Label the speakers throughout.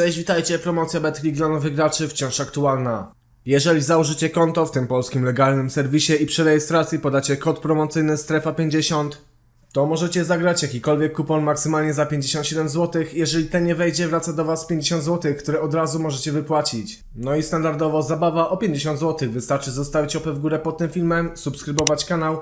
Speaker 1: Cześć, witajcie, promocja BetClick dla nowych graczy wciąż aktualna. Jeżeli założycie konto w tym polskim legalnym serwisie i przy rejestracji podacie kod promocyjny strefa50, to możecie zagrać jakikolwiek kupon maksymalnie za 57 zł. Jeżeli ten nie wejdzie, wraca do Was 50 zł, które od razu możecie wypłacić. No i standardowo zabawa o 50 zł. Wystarczy zostawić łapę w górę pod tym filmem, subskrybować kanał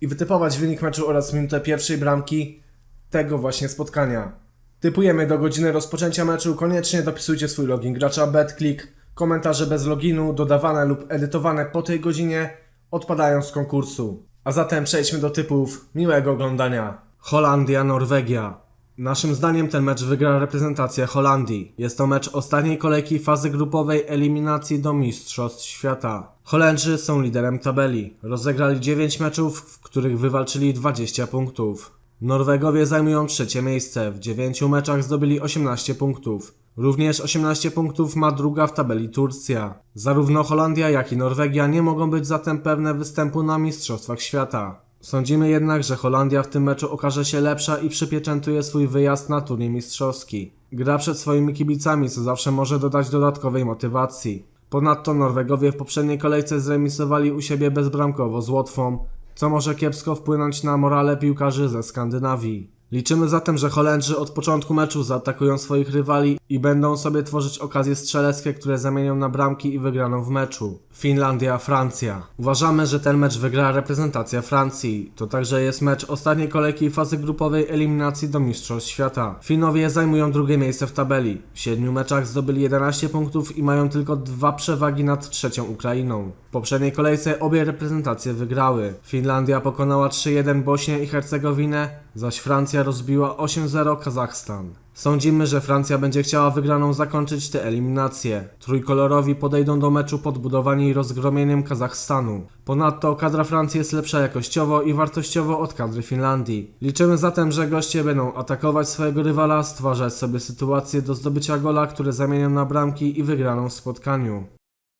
Speaker 1: i wytypować wynik meczu oraz minutę pierwszej bramki tego właśnie spotkania. Typujemy do godziny rozpoczęcia meczu. Koniecznie dopisujcie swój login gracza BetClick. Komentarze bez loginu, dodawane lub edytowane po tej godzinie, odpadają z konkursu. A zatem przejdźmy do typów. Miłego oglądania. Holandia, Norwegia. Naszym zdaniem ten mecz wygra reprezentacja Holandii. Jest to mecz ostatniej kolejki fazy grupowej eliminacji do Mistrzostw Świata. Holendrzy są liderem tabeli. Rozegrali 9 meczów, w których wywalczyli 20 punktów. Norwegowie zajmują trzecie miejsce. W 9 meczach zdobyli 18 punktów. Również 18 punktów ma druga w tabeli Turcja. Zarówno Holandia, jak i Norwegia nie mogą być zatem pewne występu na Mistrzostwach Świata. Sądzimy jednak, że Holandia w tym meczu okaże się lepsza i przypieczętuje swój wyjazd na turniej mistrzowski. Gra przed swoimi kibicami, co zawsze może dodać dodatkowej motywacji. Ponadto Norwegowie w poprzedniej kolejce zremisowali u siebie bezbramkowo z Łotwą, co może kiepsko wpłynąć na morale piłkarzy ze Skandynawii. Liczymy zatem, że Holendrzy od początku meczu zaatakują swoich rywali i będą sobie tworzyć okazje strzeleckie, które zamienią na bramki i wygraną w meczu. Finlandia, Francja. Uważamy, że ten mecz wygra reprezentacja Francji. To także jest mecz ostatniej kolejki fazy grupowej eliminacji do Mistrzostw Świata. Finowie zajmują drugie miejsce w tabeli. W siedmiu meczach zdobyli 11 punktów i mają tylko dwa przewagi nad trzecią Ukrainą. W poprzedniej kolejce obie reprezentacje wygrały. Finlandia pokonała 3-1 Bośnię i Hercegowinę, zaś Francja rozbiła 8-0 Kazachstan. Sądzimy, że Francja będzie chciała wygraną zakończyć tę eliminację. Trójkolorowi podejdą do meczu podbudowani rozgromieniem Kazachstanu. Ponadto kadra Francji jest lepsza jakościowo i wartościowo od kadry Finlandii. Liczymy zatem, że goście będą atakować swojego rywala, stwarzać sobie sytuacje do zdobycia gola, które zamienią na bramki i wygraną w spotkaniu.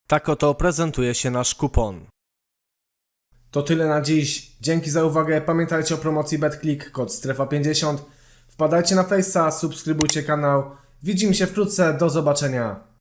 Speaker 1: Tak oto prezentuje się nasz kupon. To tyle na dziś. Dzięki za uwagę. Pamiętajcie o promocji BetClick, kod strefa50. Wpadajcie na Face'a, subskrybujcie kanał. Widzimy się wkrótce. Do zobaczenia.